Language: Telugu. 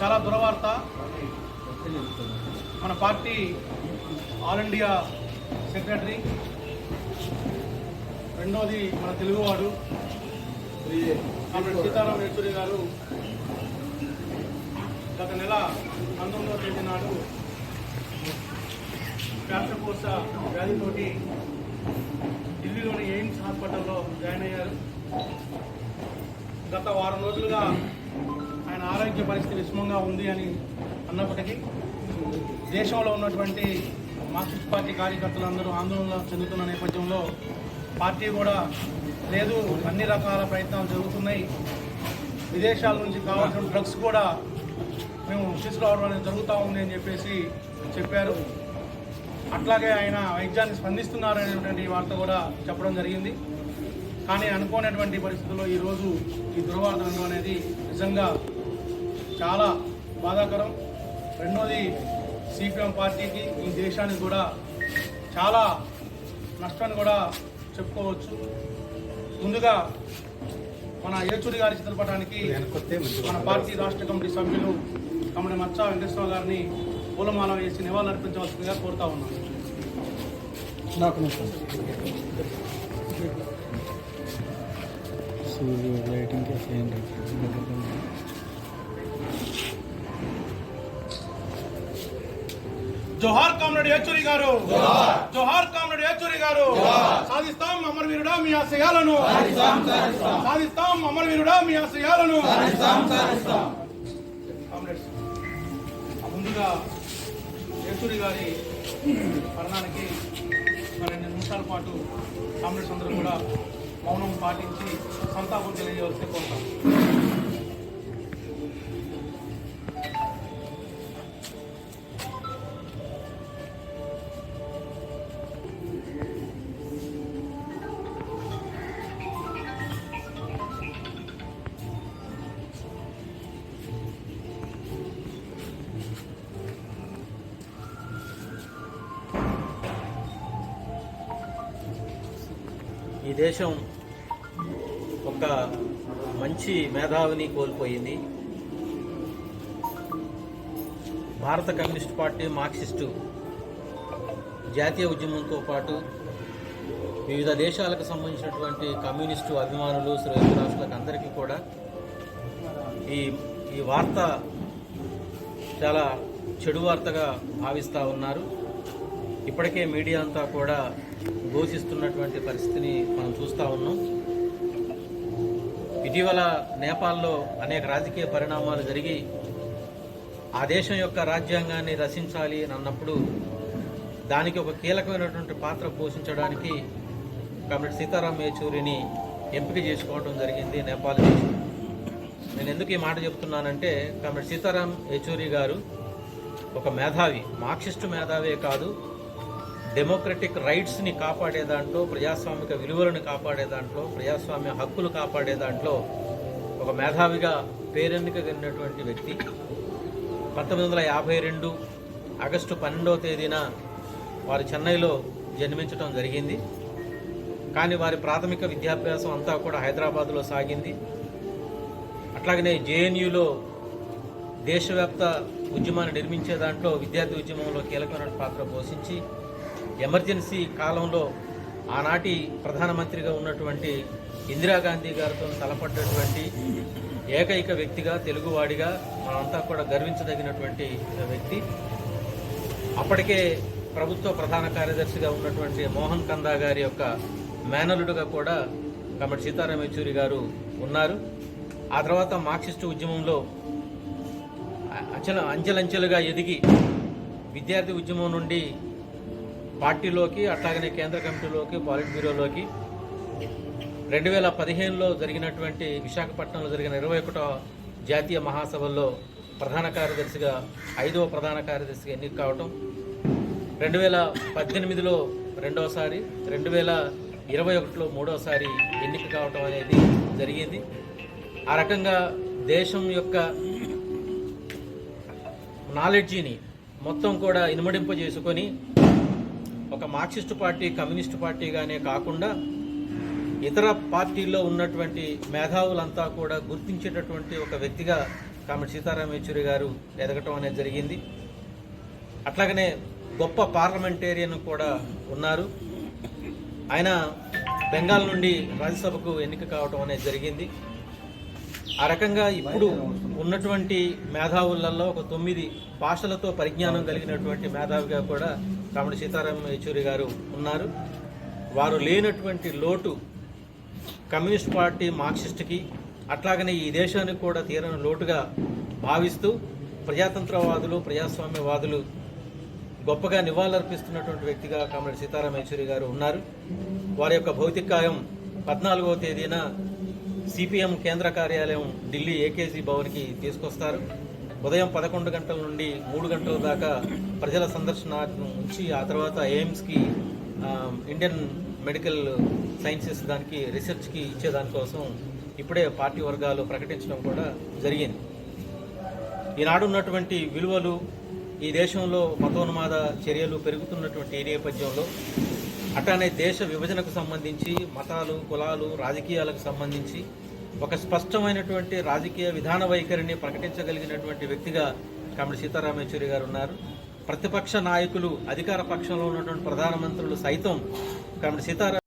చాలా దురవార్త. మన పార్టీ ఆల్ ఇండియా సెక్రటరీ రెండోది మన తెలుగువాడు కామ్రేడ్ సీతారాం యేచూరి గారు. గత నెల పంతొమ్మిదవ తేదీ నాడు శ్వాసకోశ వ్యాధితోటి ఢిల్లీలోని ఎయిమ్స్ హాస్పిటల్లో జాయిన్ అయ్యారు. గత వారం రోజులుగా ఆయన ఆరోగ్య పరిస్థితి విషమంగా ఉంది అని అన్నప్పటికీ దేశంలో ఉన్నటువంటి మార్క్సిస్ట్ పార్టీ కార్యకర్తలందరూ ఆందోళన చెందుతున్న నేపథ్యంలో పార్టీ కూడా లేదు అన్ని రకాల ప్రయత్నాలు జరుగుతున్నాయి. విదేశాల నుంచి కావాల్సిన డ్రగ్స్ కూడా మేము తీసుకురావడం అనేది జరుగుతూ ఉంది అని చెప్పేసి చెప్పారు. అట్లాగే ఆయన వైద్యాన్ని స్పందిస్తున్నారు అనేటువంటి వార్త కూడా చెప్పడం జరిగింది. కానీ అనుకోనటువంటి పరిస్థితుల్లో ఈరోజు ఈ దుర్వార్త అనేది నిజంగా చాలా బాధాకరం. రెండోది సిపిఎం పార్టీకి ఈ దేశానికి కూడా చాలా నష్టాన్ని కూడా చెప్పుకోవచ్చు. ముందుగా మన ఏచూరి గారి చిత్రపటానికి మన పార్టీ రాష్ట్ర కమిటీ సభ్యులు కమిటి మచ్చా వెంకటేశ్వర గారిని పూలమాల వేసి నివాళులు అర్పించవలసిందిగా కోరుతా ఉన్నాను. నాకు సూర్యుడు జోహార్ కామ్రేడ్ యేచూరి గారు. జోహార్. కామ్రేడ్ యేచూరి గారు. సాధిస్తాం అమరవీరుడా మీ ఆశయాలను. సాధిస్తాం అమరవీరుడా మీ ఆశయాలను. ముందుగా యేచూరి గారి మరణానికి మరి రెండు నిమిషాల పాటు కామ్రేడ్స్ అందరూ కూడా మౌనం పాటించి సంతాపం తెలియజేయవలసి కోరుతాం ఈ దేశం ఒక మంచి మేధావిని కోల్పోయింది. భారత కమ్యూనిస్ట్ పార్టీ మార్క్సిస్టు జాతీయ ఉద్యమంతో పాటు వివిధ దేశాలకు సంబంధించినటువంటి కమ్యూనిస్టు అభిమానులు శ్రేయభిలాషులకు అందరికీ కూడా ఈ ఈ వార్త చాలా చెడు వార్తగా భావిస్తూ ఉన్నారు. ఇప్పటికే మీడియా అంతా కూడా ఘోషిస్తున్నటువంటి పరిస్థితిని మనం చూస్తూ ఉన్నాం. ఇటీవల నేపాల్లో అనేక రాజకీయ పరిణామాలు జరిగి ఆ దేశం యొక్క రాజ్యాంగాన్ని రచించాలి అని అన్నప్పుడు దానికి ఒక కీలకమైనటువంటి పాత్ర పోషించడానికి కమిటీ సీతారాం యేచూరిని ఎంపిక చేసుకోవడం జరిగింది నేపాల్ నేను ఎందుకు ఈ మాట చెప్తున్నానంటే కమిటీ సీతారాం యేచూరి గారు ఒక మేధావి మార్క్సిస్టు మేధావే కాదు డెమోక్రటిక్ రైట్స్ని కాపాడే దాంట్లో ప్రజాస్వామిక విలువలను కాపాడే దాంట్లో ప్రజాస్వామ్య హక్కులు కాపాడే దాంట్లో ఒక మేధావిగా పేరెన్నిక కలిగినటువంటి వ్యక్తి. పంతొమ్మిది వందల యాభై రెండు ఆగస్టు పన్నెండవ తేదీన వారు చెన్నైలో జన్మించడం జరిగింది. కానీ వారి ప్రాథమిక విద్యాభ్యాసం అంతా కూడా హైదరాబాద్లో సాగింది. అట్లాగనే జేఎన్యూలో దేశవ్యాప్త ఉద్యమాన్ని నిర్మించే దాంట్లో విద్యార్థి ఉద్యమంలో కీలకమైన పాత్ర పోషించి ఎమర్జెన్సీ కాలంలో ఆనాటి ప్రధానమంత్రిగా ఉన్నటువంటి ఇందిరాగాంధీ గారితో తలపడ్డటువంటి ఏకైక వ్యక్తిగా తెలుగువాడిగా మనంతా కూడా గర్వించదగినటువంటి వ్యక్తి. అప్పటికే ప్రభుత్వ ప్రధాన కార్యదర్శిగా ఉన్నటువంటి మోహన్ కందా గారి యొక్క మేనలుడుగా కూడా కమటి సీతారాం యేచూరి గారు ఉన్నారు. ఆ తర్వాత మార్క్సిస్టు ఉద్యమంలో అచల అంచెలంచెలుగా ఎదిగి విద్యార్థి ఉద్యమం నుండి పార్టీలోకి అట్లాగనే కేంద్ర కమిటీలోకి పాలిట్ బ్యూరోలోకి రెండు వేల పదిహేనులో జరిగినటువంటి విశాఖపట్నంలో జరిగిన ఇరవై ఒకటో జాతీయ మహాసభల్లో ప్రధాన కార్యదర్శిగా ఐదవ ప్రధాన కార్యదర్శిగా ఎన్నిక కావటం రెండు వేల పద్దెనిమిదిలో రెండవసారి రెండు వేల ఇరవై ఒకటిలో మూడవసారి ఎన్నిక కావటం అనేది జరిగింది. ఆ రకంగా దేశం యొక్క నాలెడ్జిని మొత్తం కూడా ఇనుమడింపజేసుకొని ఒక మార్క్సిస్టు పార్టీ కమ్యూనిస్టు పార్టీగానే కాకుండా ఇతర పార్టీల్లో ఉన్నటువంటి మేధావులంతా కూడా గుర్తించేటటువంటి ఒక వ్యక్తిగా కామెడి సీతారాం యేచూరి గారు ఎదగటం అనేది జరిగింది. అట్లాగనే గొప్ప పార్లమెంటేరియన్ కూడా ఉన్నారు. ఆయన బెంగాల్ నుండి రాజ్యసభకు ఎన్నిక కావటం అనేది జరిగింది. ఆ రకంగా ఇప్పుడు ఉన్నటువంటి మేధావులలో ఒక తొమ్మిది భాషలతో పరిజ్ఞానం కలిగినటువంటి మేధావిగా కూడా కామెడి సీతారాం యచూరి గారు ఉన్నారు. వారు లేనటువంటి లోటు కమ్యూనిస్ట్ పార్టీ మార్క్సిస్ట్కి అట్లాగనే ఈ దేశానికి కూడా తీరని లోటుగా భావిస్తూ ప్రజాతంత్రవాదులు ప్రజాస్వామ్యవాదులు గొప్పగా నివాళులర్పిస్తున్నటువంటి వ్యక్తిగా కామరెడ్డి సీతారాం యచూరి గారు ఉన్నారు. వారి యొక్క భౌతికాయం పద్నాలుగవ తేదీన సిపిఎం కేంద్ర కార్యాలయం ఢిల్లీ ఏకేజీ భవన్కి తీసుకొస్తారు. ఉదయం పదకొండు గంటల నుండి మూడు గంటల దాకా ప్రజల సందర్శన ఉంచి ఆ తర్వాత ఎయిమ్స్కి ఇండియన్ మెడికల్ సైన్సెస్ దానికి రీసెర్చ్కి ఇచ్చేదానికోసం ఇప్పుడే పార్టీ వర్గాలు ప్రకటించడం కూడా జరిగింది. ఈనాడు ఉన్నటువంటి విలువలు ఈ దేశంలో మతోన్మాద చర్యలు పెరుగుతున్నటువంటి ఈ నేపథ్యంలో అట్లానే దేశ విభజనకు సంబంధించి మతాలు కులాలు రాజకీయాలకు సంబంధించి ఒక స్పష్టమైనటువంటి రాజకీయ విధాన వైఖరిని ప్రకటించగలిగినటువంటి వ్యక్తిగా కమిడి సీతారాం గారు ఉన్నారు ప్రతిపక్ష నాయకులు అధికార పక్షంలో ఉన్నటువంటి ప్రధానమంత్రులు సైతం కమిడి సీతారాం